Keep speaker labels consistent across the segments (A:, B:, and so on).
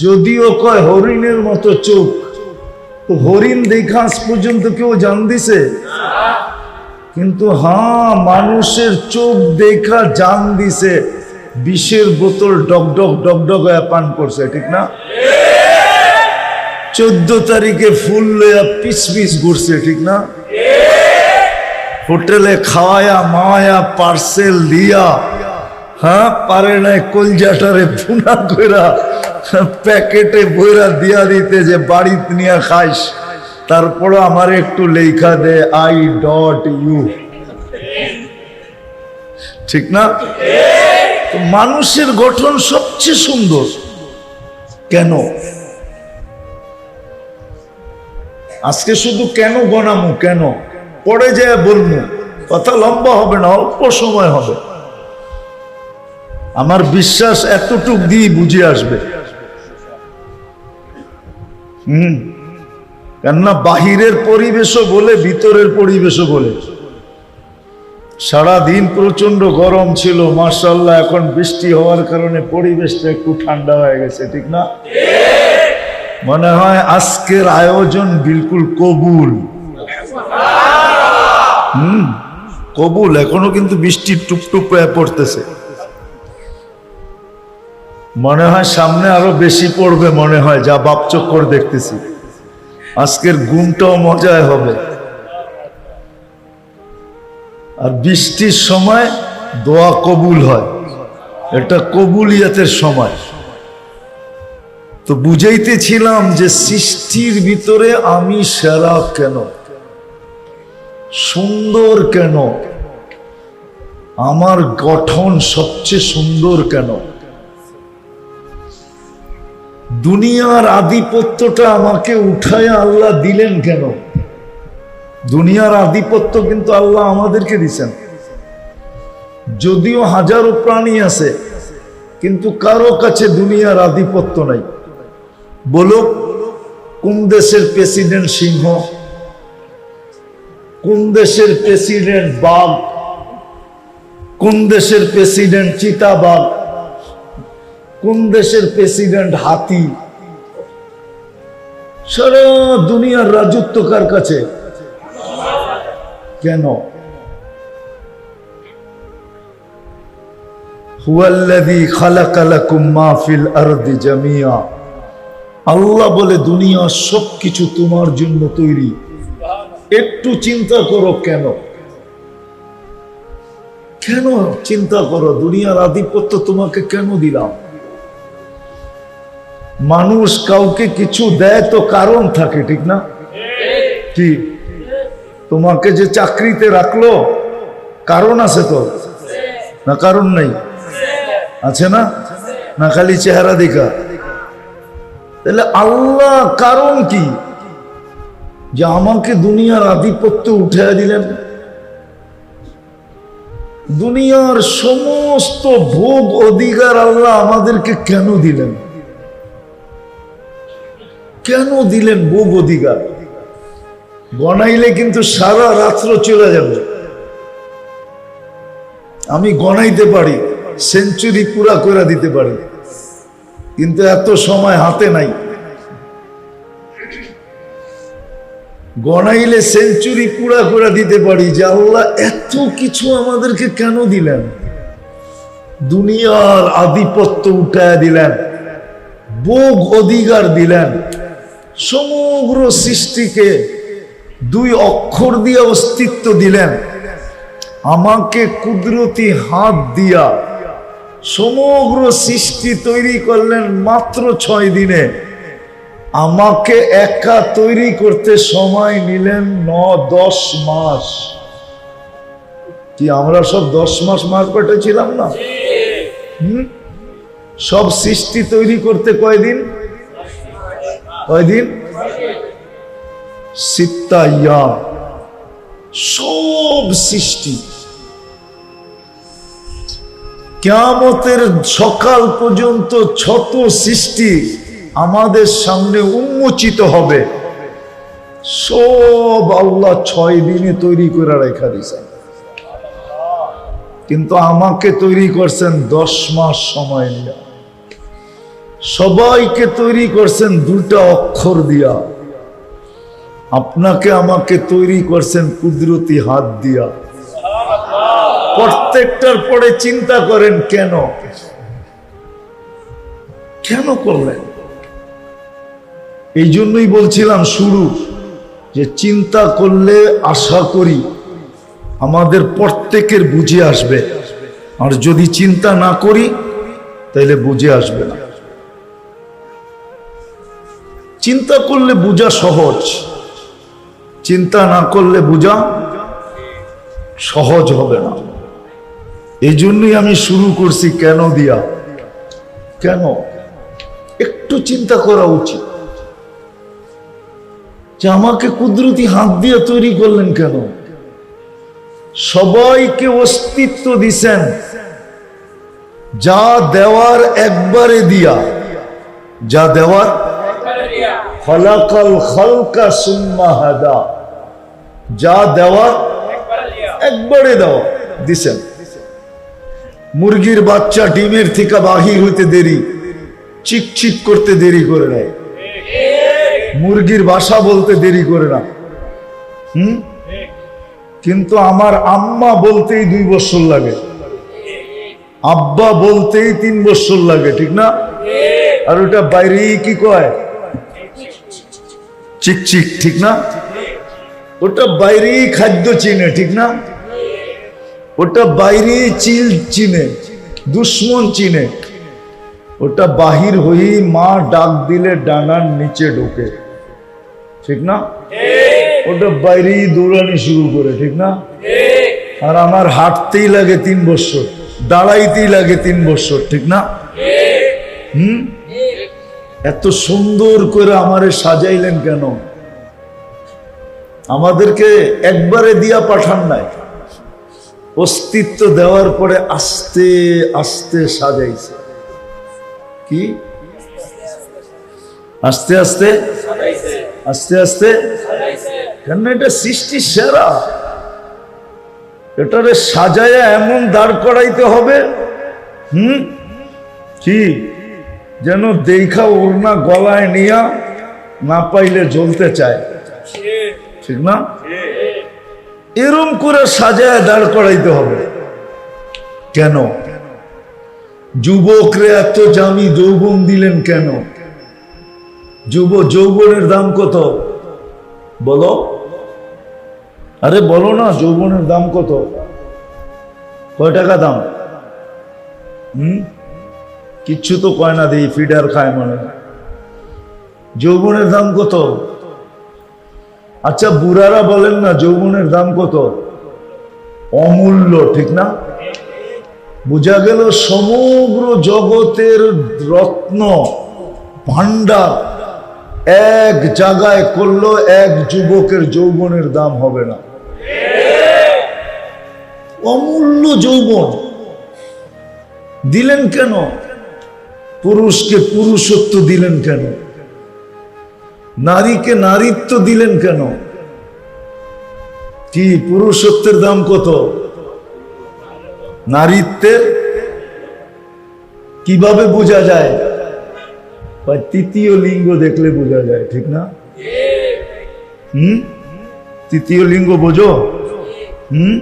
A: যদিও কয় হরিণের মতো চোখ, তো হরিণ দেখা আজ পর্যন্ত কেউ জান দিছে? কিন্তু হ্যাঁ মানুষের চোখ দেখা জান দিছে, বিষের বোতল ডকডক ডকডক পান করছে, ঠিক না? চোদ্দ তারিখে ফুল লইয়া পিস পিস ঘুরছে, ঠিক না? হোটেলে খাওয়ায়া, মায়া, পার্সেল দিয়া হ্যাঁ পারে নাই কলজাটারে ফুনা কইরা, প্যাকেটে বইরা দিয়া দিতে যে বাড়িতে নিয়ে খাইস। আমার একটু লেখা দে, আই ডট ইউ। ঠিক না? মানুষের গঠন সবচেয়ে সুন্দর। কেন? আজকে শুধু কেন গণামু, কেন? পরে যায় বলব কথা লম্বা হবে না, অল্প সময় হবে। আমার বিশ্বাস এতটুক দিয়ে বুঝে আসবে। হুম। কেননা বাহিরের পরিবেশও বলে, ভিতরের পরিবেশও বলে। সারাদিন প্রচণ্ড গরম ছিল মার্শাল্লাহ এখন বৃষ্টি হওয়ার কারণে পরিবেশটা একটু ঠান্ডা হয়ে গেছে, ঠিক না? মনে হয় আজকের আয়োজন বিলকুল কবুল। হুম। কবুল, এখনও কিন্তু বৃষ্টি টুপটুপ পড়তেছে। মনে হয় সামনে আরও বেশি পড়বে মনে হয়, যা বাপ চক্কর দেখতেছি। আজকের গুণটাও মজায় হবে। আর বৃষ্টির সময় দোয়া কবুল হয়। এটা কবুলিয়াতের সময়। তো বুঝাইতেছিলাম যে সৃষ্টির ভিতরে আমি সেরা কেন? সুন্দর কেন? আমার গঠন সবচেয়ে সুন্দর কেন? দুনিয়ার আধিপত্যটা আমাকে উঠায় আল্লাহ দিলেন কেন? দুনিয়ার আধিপত্য কিন্তু আল্লাহ আমাদেরকে দিছেন। যদিও হাজারো প্রাণী আছে, কিন্তু কারও কাছে দুনিয়ার আধিপত্য নাই। বলো কোন দেশের প্রেসিডেন্ট সিংহ, কোন দেশের প্রেসিডেন্ট বাঘ, কোন দেশের প্রেসিডেন্ট চিতাবাঘ কোন দেশের প্রেসিডেন্ট হাতি? সারা দুনিয়ার রাজত্ব কার কাছে? কেন? আল্লাহ বলে দুনিয়ার সবকিছু তোমার জন্য তৈরি। একটু চিন্তা করো কেন? কেন চিন্তা করো? দুনিয়ার আধিপত্য তোমাকে কেন দিলাম? মানুষ কাউকে কিছু দেয় তো কারণ থাকে, ঠিক না? কি? তোমাকে যে চাকরিতে রাখল, কারণ আছে তো? না কারণ নাই? আছে না? না খালি চেহারা দেখা। তাহলে আল্লাহ কারণ কি? যে আমাকে দুনিয়ার আধিপত্য উঠে দিলেন। দুনিয়ার সমস্ত ভোগ অধিকার আল্লাহ আমাদেরকে কেন দিলেন? কেন দিলেন ভোগ অধিকার? গনাইলে কিন্তু সারা রাত্র চলে যাবে। আমি গনাইতে পারি, সেঞ্চুরি পুরা করে দিতে পারি। কিন্তু এত সময় হাতে নাই। গনাইলে সেঞ্চুরি পুরা করে দিতে পারি যে আল্লাহ এত কিছু আমাদেরকে কেন দিলেন? দুনিয়ার আধিপত্য উঠায় দিলেন। বোগ অধিকার দিলেন। সমগ্র সৃষ্টিকে দুই অক্ষর দিয়ে অস্তিত্ব দিলেন। আমাকে কুদরতি হাত দিয়া সমগ্র সৃষ্টি তৈরি করলেন মাত্র ছয় দিনে। আমাকে একা তৈরি করতে সময় নিলেন ন দশ মাস। কি আমরা সব দশ মাস মার পেটে ছিলাম না? হুম? সব সৃষ্টি তৈরি করতে কয়দিন? কয়দিন? সিত্তাইয়া। সব সৃষ্টি। কেয়ামতের সকাল পর্যন্ত শত সৃষ্টি আমাদের সামনে উন্মোচিত হবে, সব আল্লাহ ছয় দিনে তৈরি করে রেখা দিয়েছেন। কিন্তু আমাকে তৈরি করছেন দশ মাস সময় নিয়ে। সবাইকে তৈরি করছেন দুটা অক্ষর দিয়া। আপনাকে, আমাকে তৈরি করছেন কুদরতি হাত দিয়া। প্রত্যেকটার পরে চিন্তা করেন, কেন? কেন করলেন? এই জন্যই বলছিলাম শুরু, যে চিন্তা করলে আশা করি আমাদের প্রত্যেকের বুঝে আসবে। আর যদি চিন্তা না করি তাহলে বুঝে আসবে না। চিন্তা করলে বোঝা সহজ, চিন্তা না করলে বোঝা সহজ হবে না। এই জন্যই আমি শুরু করছি কেন দিয়া? কেন? একটু চিন্তা করা উচিত। যে আমাকে কুদরতি হাত দিয়ে তৈরি করলেন কেন? সবাইকে অস্তিত্ব দিছেন। যা দেওয়ার একবারে দিয়া। যা দেওয়ার খলাকাল খলকা সুম্মা হাদা। যা দেওয়ার, একবারে দেওয়া, দিছেন। মুরগির বাচ্চা ডিমের থেকে বাহির হইতে দেরি চিক চিক করতে দেরি করে নেয়। মুরগির বাসা বলতে দেরি করে না। হুম? কিন্তু আমার আম্মা বলতেই দুই বছর লাগে। আব্বা বলতেই তিন বছর লাগে, ঠিক না? আর ওটা বাইরেই কি কয়? চিক চিক, ঠিক না? ওটা বাইরেই খাদ্য চিনে, ঠিক না? ওটা বাইরেই চিল চিনে, দুশ্মন চিনে। ওটা বাহির হয়েই মা ডাক দিলে ডানার নিচে ঢোকে, ঠিক না? ওটা বাইরেই দৌড়ানি শুরু করে, ঠিক না? আর আমার হাঁটতেই লাগে তিন বছর দাঁড়াইতেই লাগে তিন বছর ঠিক না? হুম? এত সুন্দর করে আমারে সাজাইলেন কেন? আমাদেরকে একবারে দিয়া পাঠান নাই। অস্তিত্ব দেওয়ার পরে আস্তে আস্তে সাজাইছে। কি? আস্তে আস্তে? আস্তে আস্তে? কেন এটা সৃষ্টি সেরা? এটারে সাজায়া এমন দাঁড় করাইতে হবে? হুম? কি? যেন দেখা ওড়না গলায় নিয়া না পাইলে জ্বলতে চায়। ঠিক না? এরম করে সাজায় দাঁড় করাইতে হবে। কেন? যুবকরে এত জামি যৌবন দিলেন কেন? যুব যৌবনের দাম কত? বলো। আরে বলো না, যৌবনের দাম কত? কয় টাকা দাম? হুম? কিচ্ছু তো কয় না দেই, ফিডার খায় মানে যৌবনের দাম কত? আচ্ছা বুড়ারা বলেন না, যৌবনের দাম কত? অমূল্য, ঠিক না? বোঝা গেল সমগ্র জগতের রত্ন ভান্ডার এক জায়গায় করল এক যুবকের যৌবনের দাম হবে না। অমূল্য যৌবন। দিলেন কেন? পুরুষকে পুরুষত্ব দিলেন কেন? নারীকে নারীত্ব দিলেন কেন? কি পুরুষত্বের দাম কত? নারীত্বের? কীভাবে বোঝা যায়? তৃতীয় লিঙ্গ দেখলে বোঝা যায়, ঠিক না? হুম? তৃতীয় লিঙ্গ বোঝো? হুম?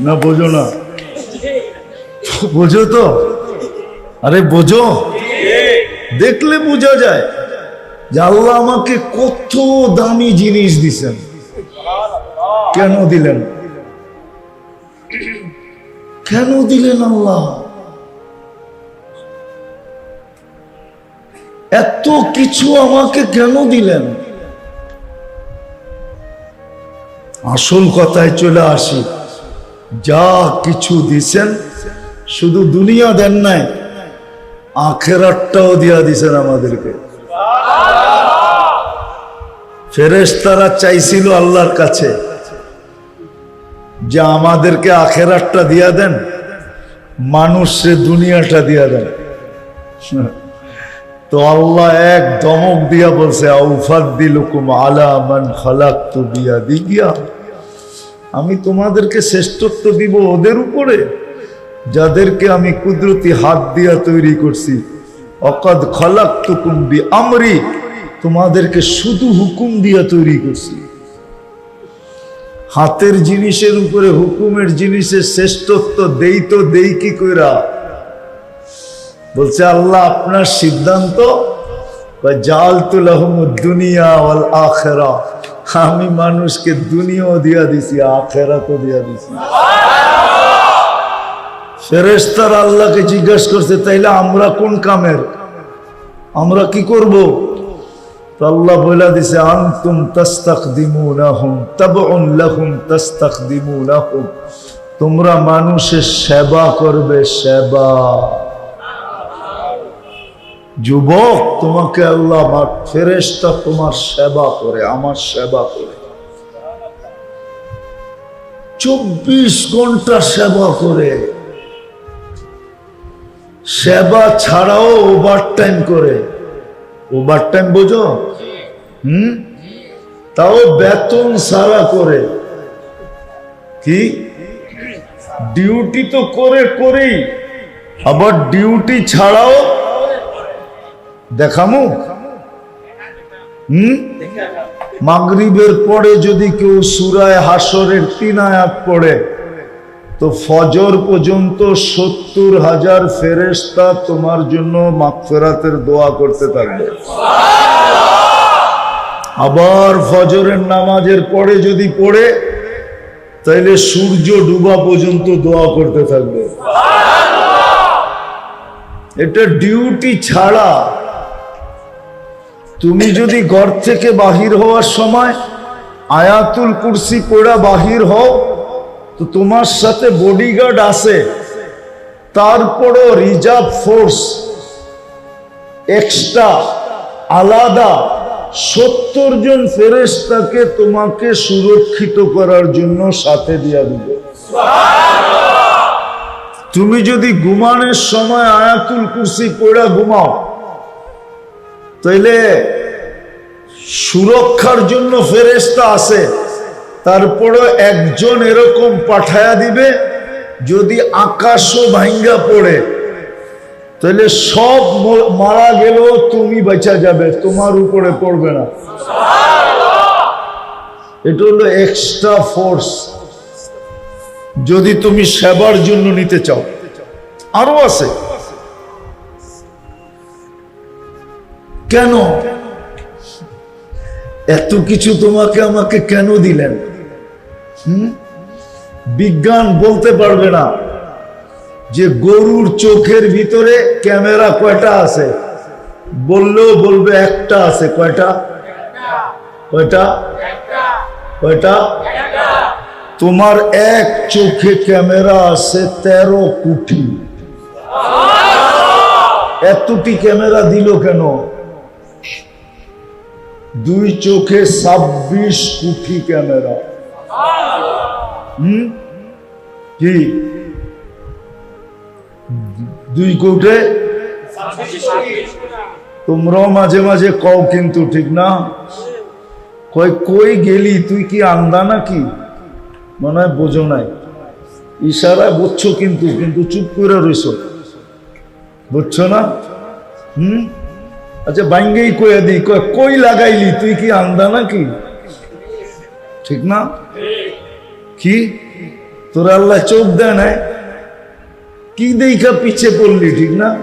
A: না, বোঝো না। বোঝো তো? আরে, বোঝো? দেখলে বোঝা যায় যে আল্লাহ আমাকে কত দামি জিনিস দিছেন। কেন দিলেন? কেন দিলেন আল্লাহ? এত কিছু আমাকে কেন দিলেন? আসল কথায় চলে আসি, যা কিছু দিছেন শুধু দুনিয়া দেন নাই আখেরাতটাও দিয়া দিছেন আমাদেরকে। ফেরেশতারা চাইছিল আল্লাহর কাছে যে আমাদেরকে আখেরাতটা দিয়া দেন, মানুষ সে দুনিয়াটা দিয়া দেন। তো আল্লাহ এক দমক দিয়া বলছে আউফাদ দিলুকুম আলা মান খালাকতু বিয়াদি গিয়া আমি তোমাদেরকে শ্রেষ্ঠত্ব দিব ওদের উপরে। যাদেরকে আমি কুদরতি হাত দিয়া তৈরি করছি। অকদ খলাক তুকুম বি আমরি তোমাদেরকে শুধু হুকুম দিয়া তৈরি করছি। হাতের জিনিসের উপরে হুকুমের জিনিসের শ্রেষ্ঠত্ব দেই তো দেই কি কইরা? বলছে, আল্লাহ আপনার সিদ্ধান্ত দুনিয়া ওয়াল আখেরা। আমি মানুষকে দুনিয়াও দিয়া দিছি আখেরা তো দিয়া দিছি। ফেরেস্তার আল্লাহকে জিজ্ঞাসা করছে, তাইলে আমরা কোন কামের? আমরা কি করব? আল্লাহ বলে দিছে, আনতুম তাস্তাকদিমুনাহুম, তাবউন লাহুম তাস্তাকদিমুনাহুম। তোমরা মানুষের সেবা করবে, সেবা। যুবক, তোমাকে আল্লাহ আমার ফেরেস্তা তোমার সেবা করে, আমার সেবা করে। চব্বিশ ঘণ্টা সেবা করে। সেবা ছাড়াও ওভার টাইম করে। ওভার টাইম বোঝো? হুম? তাও বেতন সারা করে। কি? ডিউটি তো করে করেই। আবার ডিউটি ছাড়াও দেখামু? হুম? মাগরিবের পরে যদি কেউ সুরায় হাসরের তিন আয়াত পড়ে তো ফজর পর্যন্ত সত্তর হাজার ফেরেস্তা তোমার জন্য মাগফেরাতের দোয়া করতে থাকবে। আবার ফজরের নামাজের পরে যদি পড়ে, তাইলে সূর্য ডুবা পর্যন্ত দোয়া করতে থাকবে। এটা ডিউটি ছাড়া তুমি যদি ঘর থেকে বাহির হওয়ার সময় আয়াতুল কুরসি পড়া বাহির হও তো তোমার সাথে বডিগার্ড আছে। তারপরও রিজার্ভ ফোর্স এক্সট্রা আলাদা। সত্তর জন ফেরেস্তাকে তোমাকে সুরক্ষিত করার জন্য সাথে দিয়া দিবে। তুমি যদি ঘুমানোর সময় আয়াতুল কুরসি পড়া ঘুমাও, তাইলে সুরক্ষার জন্য ফেরেস্তা আছে। তারপরে একজন এরকম পাঠায়া দিবে, যদি আকাশও ভাঙ্গা পড়ে, তাহলে সব মারা গেলেও তুমি বেঁচা যাবে, তোমার উপরে পড়বে না। এটা হলো এক্সট্রা ফোর্স যদি তুমি সেবার জন্য নিতে চাও। আরও আছে। কেন? এত কিছু তোমাকে আমাকে কেন দিলেন? হুম? বিজ্ঞান বলতে পারবে না যে গরুর চোখের ভিতরে ক্যামেরা কয়টা আছে? বললেও বলবে একটা আছে। কয়টা? কয়টা? কয়টা? তোমার এক চোখে ক্যামেরা আছে তেরো কোটি এতটি ক্যামেরা দিল কেন? দুই চোখে ছাব্বিশ কোটি ক্যামেরা। হুম? কি? দুই কোটে? তোমরাও মাঝে মাঝে কও কিন্তু ঠিক না? কই কই গেলি? তুই কি আন্দা নাকি? মনে হয় বোঝো নাই। ইশারায় বুঝছ কিন্তু কিন্তু চুপ করে রইছ। বুঝছ না? হুম? আচ্ছা বাইঙ্গেই কয়ে দিই। কই লাগাইলি? তুই কি আন্দা নাকি? ঠিক না? কি? তোর আল্লাহ চোখ দেয় নাই? কি দেখা পিছে পড়লি, ঠিক না?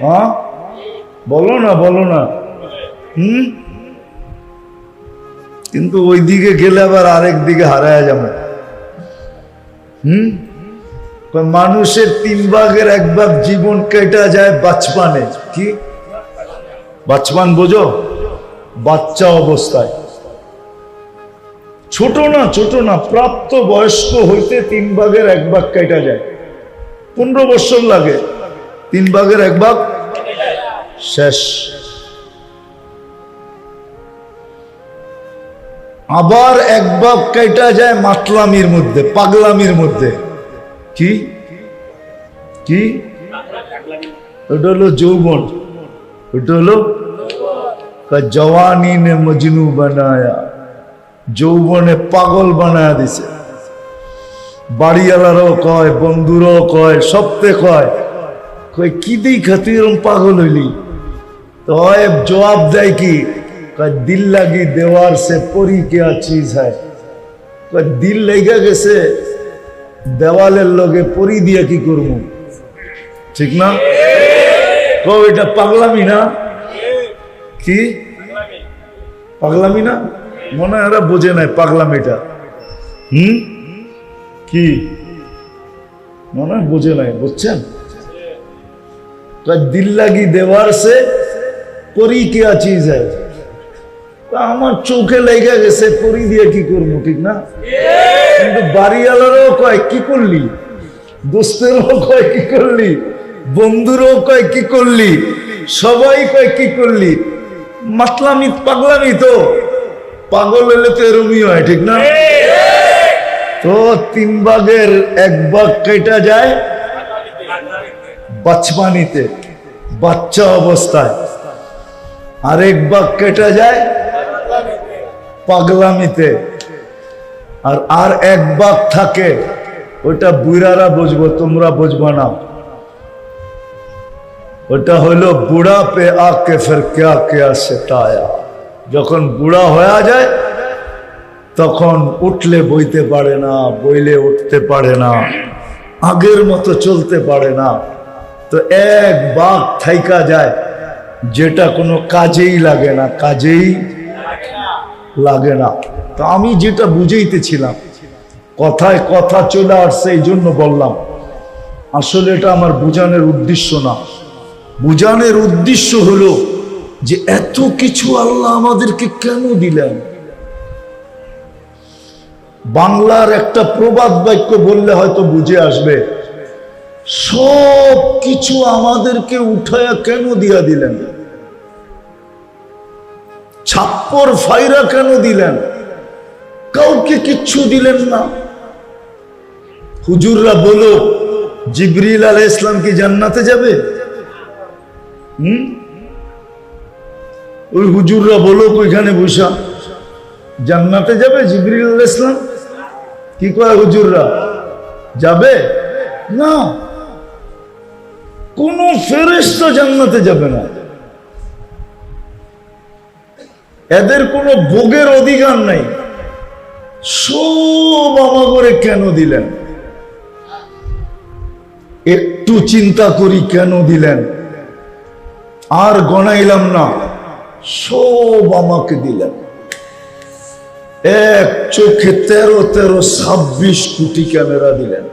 A: হ্যাঁ? বলো না বলো না। হুম? কিন্তু ওই দিকে গেলে আবার আরেক দিকে হারায় যাবে। হুম? মানুষের তিন ভাগের এক ভাগ জীবন কেটা যায় বাচপানে। কি? বাচপান বোঝো? বাচ্চা অবস্থায়। ছোট না ছোট না প্রাপ্ত বয়স্ক হইতে তিন ভাগের এক ভাগ কেটে যায়। পনেরো বছর লাগে তিন ভাগের এক ভাগ শেষ। আবার এক ভাগ কেটা যায় মাতলামির মধ্যে পাগলামির মধ্যে। কি? কি? ওটা হলো যৌবন। ওটা হলো জওয়ানি নে মজনু বানায়া। যৌবনে পাগল বানায়া দিছে। বাড়িওয়ালারাও কয়, বন্ধুরাও কয়, সবতে কয় কই কি দেখা তুই এরকম পাগল হইলি? তো জবাব দেয় কি, কয়, দিল লাগি দেওয়ার সে পরি কে চিজ কয়, দিল লেগে গেছে, দেওয়ালের লগে পরি দিয়ে কি করব? ঠিক না? কো এটা পাগলামি না? কি? পাগলামি না? মনে হয় বোঝে নাই পাগলাম এটা হম? কি? মনে হয় বোঝে নাই, বুঝছেন? দিল লাগি দেওয়ার সে করি কে আছি আমার চোখে লেগে গেছে, করি দিয়ে কি করব, ঠিক না? কিন্তু বাড়িওয়ালারও কয়, কি করলি? দোস্তেরও কয়, কি করলি? বন্ধুরও কয়, কি করলি? সবাই কয়, কি করলি? মাতলামি, পাগলামি তো। পাগল হলে তো এরমই হয় ঠিক না? তো তিন ভাগের এক ভাগ কেটা যায় বাচপানিতে বাচ্চা অবস্থায়। আরেক বাঘ কেটে যায় পাগলামিতে। আর আর এক বাঘ থাকে ওটা বুড়ারা বুঝব তোমরা বুঝব না। ওটা হলো বুড়া পে আকে ফের কে কে কেয়া সেটায়া যখন বুড়া হয়ে যায়, তখন উঠলে বইতে পারে না, বইলে উঠতে পারে না, আগের মতো চলতে পারে না। তো এক বাঘ থাইকা যায়, যেটা কোনো কাজেই লাগে না, কাজেই লাগে না। তো আমি যেটা বুঝাইতেছিলাম, কথায় কথা চলে আসছে, এই জন্য বললাম, আসলে এটা আমার বুঝানোর উদ্দেশ্য না। বুঝানোর উদ্দেশ্য হলো যে এত কিছু আল্লাহ আমাদেরকে কেন দিলেন? বাংলার একটা প্রবাদ বাক্য বললে হয়তো বুঝে আসবে, সব কিছু আমাদেরকে উঠায়া কেন দিয়া দিলেন? ছাপ্পর ফাইরা কেন দিলেন? কাউকে কিচ্ছু দিলেন না। হুজুররা বলো, জিবরিল আলাহ ইসলাম কি জান্নাতে যাবে? হুম? ওই হুজুররা বলো ওইখানে বসা জান্নাতে যাবে জিবরিল ইসলাম কি কয় হুজুররা? যাবে? না। কোন ফেরেস্তা জান্নাতে যাবে না। এদের কোনো ভোগের অধিকার নাই। সব আমাগরে কেন দিলেন? একটু চিন্তা করি কেন দিলেন? আর গণাইলাম না। সব আমাকে দিলেন। এক চোখে তেরো তেরো ছাব্বিশ কোটি ক্যামেরা দিলেন।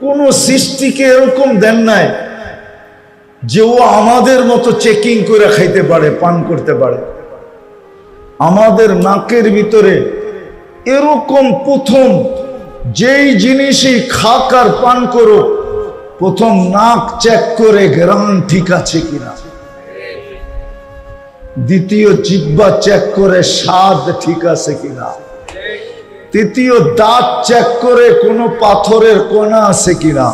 A: কোন সৃষ্টিকে এরকম দেন নাই যে ও আমাদের মতো চেকিং করে খাইতে পারে, পান করতে পারে। আমাদের নাকের ভিতরে এরকম প্রথম যেই জিনিসই খাক আর পান করো প্রথম নাক চেক করে গ্রাম ঠিক আছে কিনা। দ্বিতীয় জিব্বা চেক করে স্বাদ ঠিক আছে কিনা? তৃতীয় দাঁত চেক করে কোনো পাথরের কোনা আছে কিনা?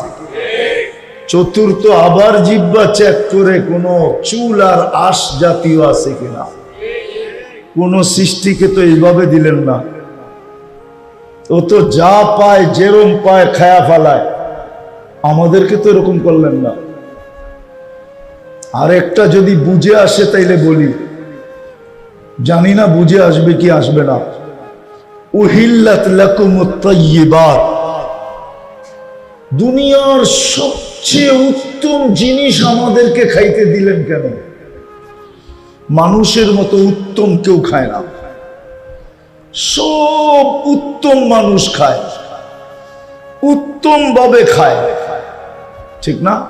A: চতুর্থ আবার জিব্বা চেক করে কোনো চুল আর আশ জাতীয় আছে কিনা? কোন সৃষ্টিকে তো এইভাবে দিলেন না। ও তো যা পায়, যেরম পায়, খায়া ফালায়। আমাদেরকে তো এরকম করলেন না। আর একটা যদি বুঝে আসে তাইলে বলি। জানি না বুঝে আসবে কি আসবে না। উহিল্লাত লাকুমুত দুনিয়ার সবচেয়ে উত্তম জিনিস আমাদেরকে খাইতে দিলেন কেন? মানুষের মতো উত্তম কেউ খায় না। সব উত্তম মানুষ খায়। উত্তম ভাবে খায়। ঠিক না?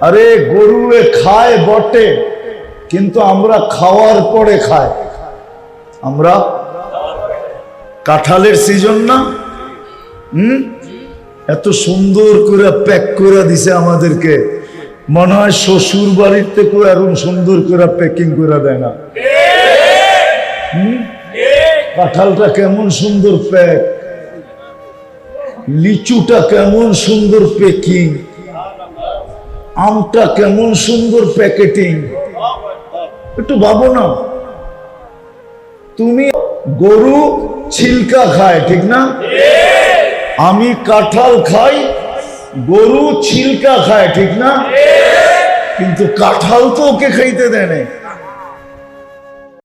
A: আরে গরুয়ে খায় বটে। কিন্তু আমরা খাওয়ার পরে খাই। আমরা কাঁঠালের সিজন না? হুম? এত সুন্দর করে প্যাক করে দিছে আমাদেরকে। মনে হয় শ্বশুর বাড়ির থেকে এরকম সুন্দর করে প্যাকিং করে দেয় না? কাঁঠালটা কেমন সুন্দর প্যাক লিচুটা কেমন সুন্দর প্যাকিং আমটা কেমন সুন্দর প্যাকেটিং একটু ভাবো না তুমি গরু ছিলকা খায়, ঠিক না? আমি কাঁঠাল খাই, গরু ছিলকা খায়, ঠিক না? কিন্তু কাঁঠাল তো ওকে খাইতে দেয়